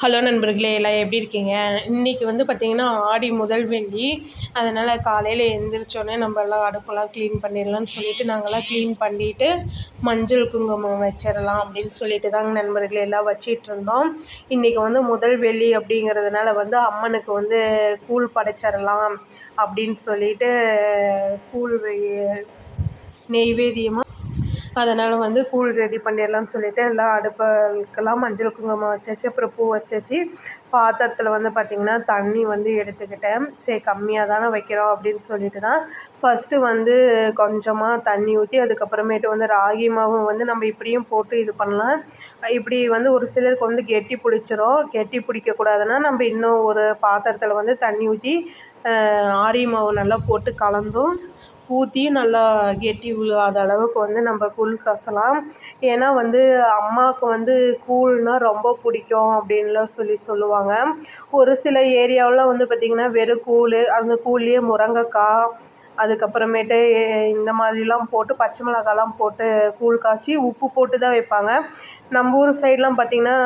Hello நண்பர்களே எல்லாம் எப்படி இருக்கீங்க? இன்றைக்கி வந்து பார்த்திங்கன்னா ஆடி முதல் வெள்ளி. அதனால் காலையில் எழுந்திரிச்சோன்னே நம்ம எல்லாம் அடுப்பெல்லாம் க்ளீன் பண்ணிடலாம்னு சொல்லிட்டு நாங்கள்லாம் க்ளீன் பண்ணிவிட்டு மஞ்சள் குங்குமம் வச்சிடலாம் அப்படின்னு சொல்லிட்டு தாங்க நண்பர்களே எல்லாம் வச்சிட்ருந்தோம் இன்றைக்கி வந்து முதல் வெள்ளி அப்படிங்கிறதுனால வந்து அம்மனுக்கு வந்து கூழ் படைச்சிடலாம் அப்படின்னு சொல்லிட்டு கூழ் நெய்வேதியமாக அதனால் வந்து கூழ் ரெடி பண்ணிடலான்னு சொல்லிட்டு எல்லாம் அடுப்புக்கெல்லாம் மஞ்சள் குங்குமம் வச்சாச்சு அப்புறம் பூ வச்சாச்சு. பாத்திரத்தில் வந்து பார்த்திங்கன்னா தண்ணி வந்து எடுத்துக்கிட்டேன். சரி கம்மியாக தானே வைக்கிறோம் அப்படின்னு சொல்லிட்டு தான். ஃபஸ்ட்டு வந்து கொஞ்சமாக தண்ணி ஊற்றி அதுக்கப்புறமேட்டு வந்து ராகி மாவும் வந்து நம்ம இப்படியும் போட்டு இது பண்ணலாம். இப்படி வந்து ஒரு சிலருக்கு வந்து கெட்டி பிடிச்சிரும். கெட்டி பிடிக்கக்கூடாதுன்னா நம்ம இன்னும் ஒரு பாத்திரத்தில் வந்து தண்ணி ஊற்றி ஆரி மாவு நல்லா போட்டு கலந்தும் ஊற்றி நல்லா கெட்டி விழுவாத அளவுக்கு வந்து நம்ம கூழ் காசலாம். ஏன்னா வந்து அம்மாவுக்கு வந்து கூழ்னால் ரொம்ப பிடிக்கும் அப்படின்லாம் சொல்லி சொல்லுவாங்க. ஒரு சில ஏரியாவில் வந்து பார்த்திங்கன்னா வெறும் கூழ் அந்த கூழ்லேயே முருங்கக்காய் அதுக்கப்புறமேட்டு இந்த மாதிரிலாம் போட்டு பச்சை மிளகாலாம் போட்டு கூழ் காய்ச்சி உப்பு போட்டு தான் வைப்பாங்க. நம்ம ஊர் சைட்லாம் பார்த்திங்கன்னா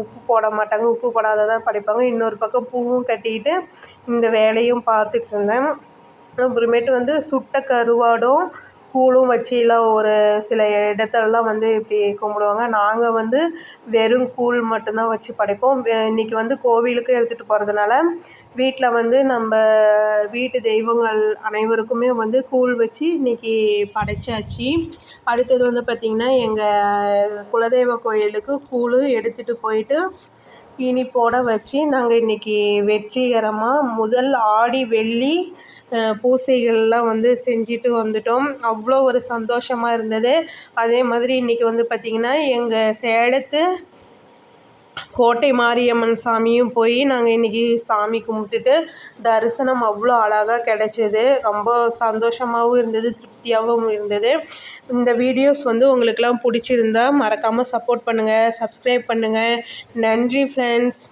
உப்பு போட மாட்டாங்க உப்பு போடாத படைப்பாங்க. இன்னொரு பக்கம் பூவும் கட்டிக்கிட்டு இந்த வேலையும் பார்த்துட்டு இருந்தேன். அப்புறமேட்டு வந்து சுட்ட கருவாடும் கூழும் வச்சுலாம் ஒரு சில இடத்துலலாம் வந்து இப்படி கும்பிடுவாங்க. நாங்கள் வந்து வெறும் கூழ் மட்டும்தான் வச்சு படைப்போம். இன்றைக்கி வந்து கோவிலுக்கு எடுத்துகிட்டு போகிறதுனால வீட்டில் வந்து நம்ம வீட்டு தெய்வங்கள் அனைவருக்குமே வந்து கூழ் வச்சு இன்றைக்கி படைச்சாச்சு. அடுத்தது வந்து பார்த்திங்கன்னா எங்கள் குலதெய்வ கோயிலுக்கு கூழ் எடுத்துகிட்டு போயிட்டு இனிப்போடு வச்சு நாங்கள் இன்றைக்கி வெற்றிகரமாக முதல் ஆடி வெள்ளி பூசைகள்லாம் வந்து செஞ்சுட்டு வந்துட்டோம். அவ்வளோ ஒரு சந்தோஷமாக இருந்தது. அதே மாதிரி இன்றைக்கி வந்து பார்த்திங்கன்னா எங்கள் சேலத்து கோட்டை மாரியம்மன் சாமியும் போய் நாங்கள் இன்றைக்கி சாமி கும்பிட்டுட்டு தரிசனம் அவ்வளோ அழகாக கிடச்சிது. ரொம்ப சந்தோஷமாகவும் இருந்தது திருப்தியாகவும் இருந்தது. இந்த வீடியோஸ் வந்து உங்களுக்கெல்லாம் பிடிச்சிருந்தா மறக்காமல் சப்போர்ட் பண்ணுங்கள் சப்ஸ்கிரைப் பண்ணுங்கள் நன்றி ஃப்ரெண்ட்ஸ்